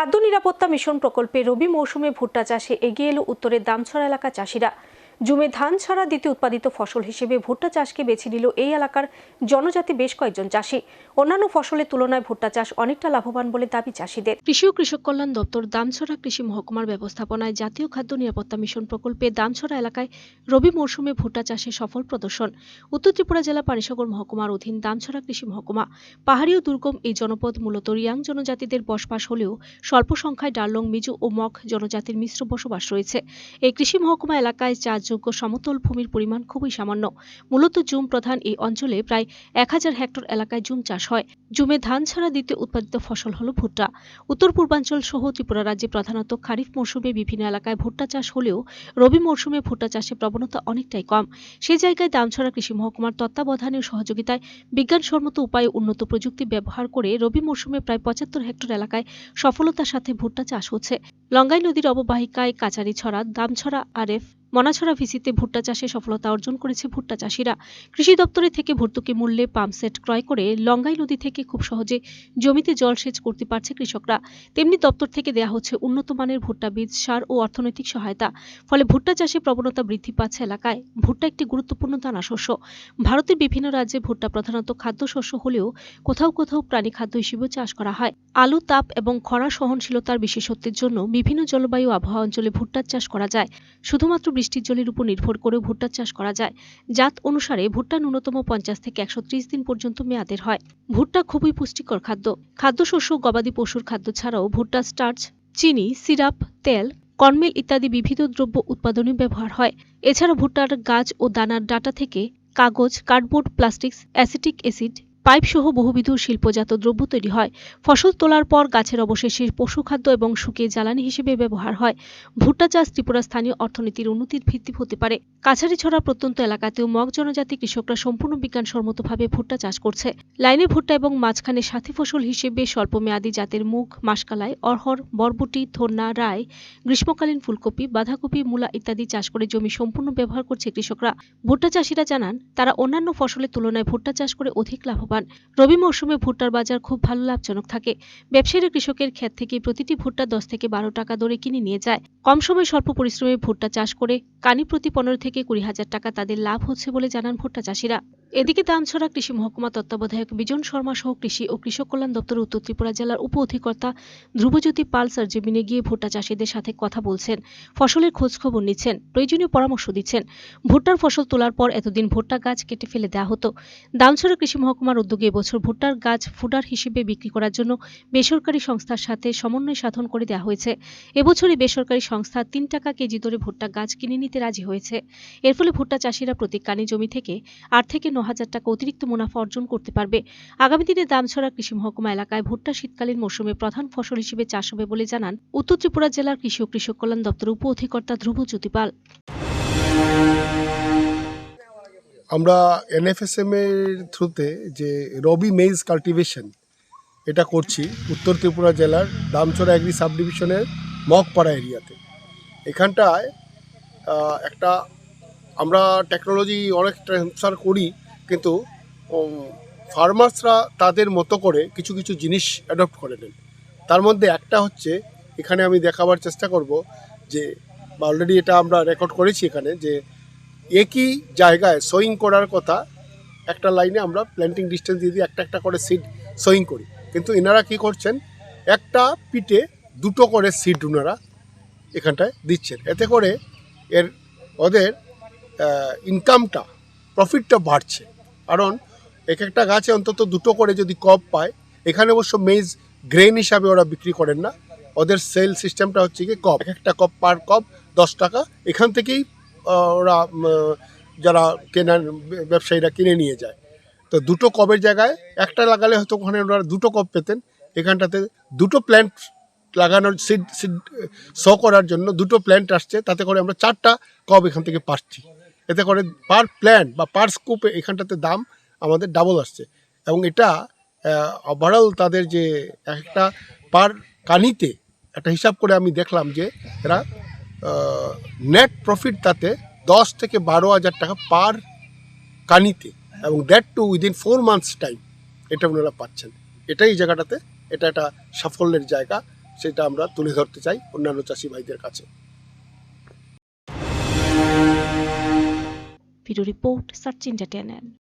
খাদ্য নিরাপত্তা মিশন প্রকল্পে রবি মৌসুমে ভুট্টা চাষে এগিয়ে এলো উত্তরের দামছড়া এলাকা চাষিরা। জুমে ধান ছাড়া দ্বিতীয় উৎপাদিত ফসল হিসেবে ভুট্টা চাষকে বেছে নিল এই এলাকার জনজাতি বেশ কয়েকজন চাষি। অন্যান্য ফসলের তুলনায় ভুট্টা চাষ অনেকটা লাভবান বলে দাবি চাষিদের। কৃষি ও কৃষক কল্যাণ দপ্তর দামছড়া কৃষি মহকুমার ব্যবস্থাপনায় জাতীয় খাদ্য নিরাপত্তা মিশন প্রকল্পে দামছড়া এলাকায় রবি মৌসুমে ভুট্টা চাষে সফল প্রদর্শন। উত্তর ত্রিপুরা জেলা পানিসাগর মহকুমার অধীন দামছড়া কৃষি মহকুমা। পাহাড়ি ও দুর্গম এই জনপদ মূলত রিয়াং জনজাতিদের বসবাস হলেও স্বল্প সংখ্যায় ডার্লং, মিজু ও মগ জনজাতির মিশ্র বসবাস রয়েছে। এই কৃষি মহকুমা এলাকায় চাষযোগ্য সমতল ভূমির পরিমাণ খুবই সামান্য। মূলত জুম প্রধান এই অঞ্চলে প্রায় এক হাজার হেক্টর এলাকায় জুম চাষ হয়। জুমে ধান ছাড়া দ্বিতীয় উৎপাদিত ফসল হল ভুট্টা। উত্তর পূর্বাঞ্চল সহ ত্রিপুরা রাজ্যে প্রধানত খারিফ মৌসুমে বিভিন্ন এলাকায় ভুট্টা চাষ হলেও রবি মৌসুমে ভুট্টা চাষে প্রবণতা অনেকটাই কম। সে জায়গায় দামছড়া কৃষি মহকুমার তত্ত্বাবধানে সহযোগিতায় বিজ্ঞানসম্মত উপায়ে উন্নত প্রযুক্তি ব্যবহার করে রবি মৌসুমে প্রায় পঁচাত্তর হেক্টর এলাকায় সফলতার সাথে ভুট্টা চাষ হচ্ছে। লঙ্গাই নদীর অববাহিকায় কাচারিছড়া দামছড়া আরএফ মনাছড়া ভিসিতে ভুট্টা চাষে সফলতা অর্জন করেছে ভুট্টা চাষিরা। কৃষি দপ্তরে থেকে ভর্তুকি মূল্যে পাম্পসেট ক্রয় করে লঙ্গাই নদী থেকে খুব সহজে জমিতে জলসেচ করতে পারছে কৃষকরা। তেমনি দপ্তর থেকে দেয়া হচ্ছে উন্নত মানের ভুট্টা বীজ, সার ও অর্থনৈতিক সহায়তা। ফলে ভুট্টা চাষে প্রবণতা বৃদ্ধি পাচ্ছে এলাকায়। ভুট্টা একটি গুরুত্বপূর্ণ দানা শস্য। ভারতের বিভিন্ন রাজ্যে ভুট্টা প্রধানত খাদ্যশস্য হলেও কোথাও কোথাও প্রাণী খাদ্য হিসেবেও চাষ করা হয়। আলু, তাপ এবং খরা সহনশীলতার বিশেষত্বের জন্য বিভিন্ন জলবায়ু আবহাওয়া অঞ্চলে ভুট্টার চাষ করা যায়। শুধুমাত্র বৃষ্টির জলের উপর নির্ভর করেও ভুট্টার চাষ করা যায়। জাত অনুসারে ভুট্টা ন্যূনতম পঞ্চাশ থেকে একশো ত্রিশ দিন পর্যন্ত মেয়াদের হয়। ভুট্টা খুবই পুষ্টিকর খাদ্য। খাদ্যশস্য, গবাদি পশুর খাদ্য ছাড়াও ভুট্টা স্টার্চ, চিনি, সিরাপ, তেল, কর্মেল ইত্যাদি বিবিধ দ্রব্য উৎপাদনে ব্যবহার হয়। এছাড়া ভুট্টার গাছ ও দানার ডাটা থেকে কাগজ, cardboard, plastics, acetic acid pipe সহ বহুবিধ শিল্পজাত দ্রব্য তৈরি হয়। ফসল তোলার পর গাছের অবশেষে পশুখাদ্য এবং শুকিয়ে জ্বালানি হিসেবে ব্যবহার হয়। ভুট্টা চাষ ত্রিপুরা স্থানীয় অর্থনীতির উন্নতির ভিত্তি হতে পারে। কাছারিছড়া প্রত্যন্ত এলাকাতেও মগ জনজাতি কৃষকরা সম্পূর্ণ বিজ্ঞানসম্মতভাবে ভুট্টা চাষ করছে। লাইনে ভুট্টা এবং মাঝখানে সাথী ফসল হিসেবে স্বল্প মেয়াদী জাতের মুখ মাসকালাই অরহর বরবটি ধন্যা রায়, গ্রীষ্মকালীন ফুলকপি, বাঁধাকপি, মূলা ইত্যাদি চাষ করে জমি সম্পূর্ণ ব্যবহার করছে কৃষকরা। ভুট্টা চাষিরা জানান, তারা অন্যান্য ফসলের তুলনায় ভুট্টা চাষ করে অধিক লাভবান। রবি মৌসুমে ভুট্টার বাজার খুব ভালো লাভজনক থাকে। ব্যবসায়ীরা কৃষকের ক্ষেত থেকে প্রতিটি ভুট্টা দশ থেকে বারো টাকা দরে কিনে নিয়ে যায়। কম সময় স্বল্প পরিশ্রমে ভুট্টা চাষ করে কানি প্রতি পনেরো থেকে কুড়ি হাজার টাকা তাদের লাভ হচ্ছে বলে জানান ভুট্টা চাষিরা। এদিকে দামছড়া কৃষি মহকুমা তত্ত্বাবধায়ক বিজন শর্মা সহ কৃষি ও কৃষক কল্যাণ দপ্তর উত্তর ত্রিপুরা জেলার উপ অধিকর্তা ধ্রুবজ্যোতি পাল সার্জেমিনে গিয়ে ভুট্টা চাষিদের সাথে কথা বলছেন। ফসলের খোঁজ খবর নিচ্ছেন, প্রয়োজনীয় পরামর্শ দিচ্ছেন। ভুট্টার ফসল তোলার পর এতদিন ভুট্টা গাছ কেটে ফেলে দেওয়া হতো। দানছড়া কৃষি মহকুমার উদ্যোগে এবছর ভুট্টার গাছ ফুডার হিসেবে বিক্রি করার জন্য বেসরকারি সংস্থার সাথে সমন্বয় সাধন করে দেওয়া হয়েছে। এবছরই বেসরকারি সংস্থা তিন টাকা কেজি দরে ভুট্টা গাছ কিনে নিতে রাজি হয়েছে। এর ফলে ভুট্টা চাষিরা প্রতি কানি জমি থেকে আট থেকে হাজার টাকা অতিরিক্ত মুনাফা অর্জন করতে পারবে। আগামী দিনে দামছড়া কৃষি মহকুমা এলাকায় ভুট্টা শীতকালীন মৌসুমে প্রধান ফসল হিসেবে চাষ হবে বলে জানান উত্তর ত্রিপুরা জেলার কৃষি ও কৃষক কল্যাণ দপ্তর উপ অধিকর্তা ধ্রুব জ্যোতিপাল। আমরা এনএফএসএম এর থ্রুতে যে রবি মেইজ কাল্টিভেশন এটা করছি উত্তর ত্রিপুরা জেলার দামচড়া এগ্রি সাব ডিভিশনের মগপাড়া এরিয়াতে। এখানটায় একটা আমরা টেকনোলজি অনেক ট্রান্সফার করি কিন্তু ফার্মার্সরা তাদের মতো করে কিছু কিছু জিনিস অ্যাডপ্ট করে নেন। তার মধ্যে একটা হচ্ছে, এখানে আমি দেখাবার চেষ্টা করব যে, বা অলরেডি এটা আমরা রেকর্ড করেছি এখানে যে, একই জায়গায় সোয়িং করার কথা, একটা লাইনে আমরা প্ল্যান্টিং ডিস্টেন্স দিয়ে দিয়ে একটা একটা করে সিড সোয়িং করি। কিন্তু এনারা কি করছেন, একটা পিটে দুটো করে সিড ওনারা এখানটায় দিচ্ছেন। এতে করে এর, ওদের ইনকামটা প্রফিটটা বাড়ছে। কারণ এক একটা গাছে অন্তত দুটো করে যদি কপ পায়, এখানে অবশ্য মেজ গ্রেন হিসাবে ওরা বিক্রি করেন না। ওদের সেল সিস্টেমটা হচ্ছে কি কপ। এক একটা কপ পার কপ দশ টাকা। এখান থেকেই ওরা যারা কেনার ব্যবসায়ীরা কিনে নিয়ে যায়। তো দুটো কবের জায়গায় একটা লাগালে হয়তো ওখানে ওরা দুটো কপ পেতেন। এখানটাতে দুটো প্ল্যান্ট লাগানোর সিড সিড শো করার জন্য দুটো প্ল্যান্ট আসছে। তাতে করে আমরা চারটা কব এখান থেকে পাচ্ছি। এতে করে পার প্ল্যান বা পার স্কোপে এখানটাতে দাম আমাদের ডাবল আসছে। এবং এটা ওভারঅল তাদের যে একটা পার কানিতে একটা হিসাব করে আমি দেখলাম যে এরা নেট প্রফিট তাতে দশ থেকে বারো হাজার টাকা পার কানিতে এবং that too within four months time এটা ওনারা পাচ্ছেন। এটাই জায়গাটাতে, এটা একটা সাফল্যের জায়গা, সেটা আমরা তুলে ধরতে চাই অন্যান্য চাষি ভাইদের কাছে। Video report such entertainment.